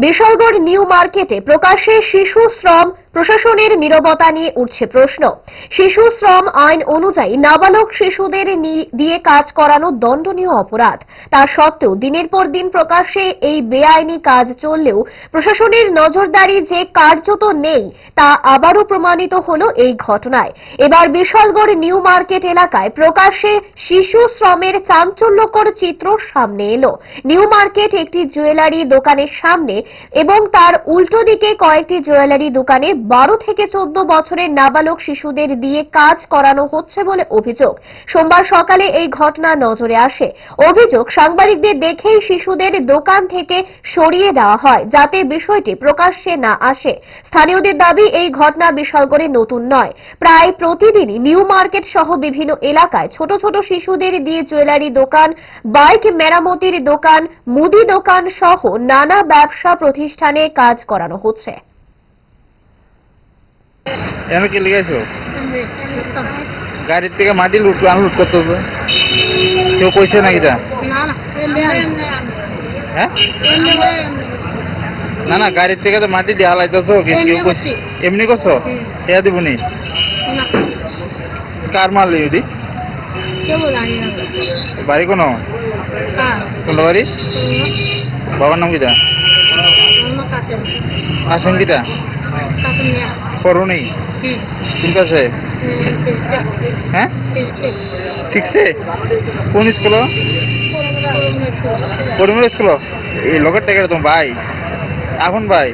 Bishalgarh new মার্কেটে প্রকাশ্যে শিশু শ্রম প্রশাসনের নীরবতা নিয়ে উঠছে প্রশ্ন। শিশু শ্রম আইন অনুযায়ী নাবালক শিশুদের দিয়ে কাজ করানো দণ্ডনীয় অপরাধ। তা সত্ত্বেও দিনের পর দিন প্রকাশ্যে এই বেআইনি কাজ চললেও প্রশাসনের নজরদারি যে কার্যত নেই, তা আবারও প্রমাণিত হল এই ঘটনায়। এবার বিশালগড় নিউ মার্কেট এলাকায় প্রকাশ্যে শিশু শ্রমের চাঞ্চল্যকর চিত্র সামনে এলো। নিউ মার্কেট একটি জুয়েলারি দোকানের সামনে এবং তার উল্টো দিকে কয়েকটি জুয়েলারি দোকানে বারো থেকে চোদ্দ বছরের নাবালক শিশুদের দিয়ে কাজ করানো হচ্ছে বলে অভিযোগ। সোমবার সকালে এই ঘটনা নজরে আসে। অভিযোগ, সাংবাদিকদের দেখেই শিশুদের দোকান থেকে সরিয়ে দেওয়া হয়, যাতে বিষয়টি প্রকাশ্যে না আসে। স্থানীয়দের দাবি, এই ঘটনা বিশালগড়ে নতুন নয়। প্রায় প্রতিদিনই নিউ মার্কেট সহ বিভিন্ন এলাকায় ছোট ছোট শিশুদের দিয়ে জুয়েলারি দোকান, বাইক মেরামতির দোকান, মুদি দোকান সহ নানা ব্যবসা প্রতিষ্ঠানে কাজ করানো হচ্ছে। এখানে কি লিখেছো গাড়ির থেকে মাটি লুট আনলুট করতে হবে কেউ কইছে নাকি তা হ্যাঁ না না গাড়ির থেকে তো মাটি দিয়ে হালাইতেছো এমনি করছ হুম। এয়া দিবনি? কার মারলি যদি বাড়ি কোনো? কোনটা বাড়ি বাবার নাম কিটা আসেন কিটা করো নেই ঠিক আছে? হ্যাঁ? ঠিকছে কোন স্কুল? পরিমল স্কুল। এই লগের টাকা তোমার ভাই। এখন ভাই।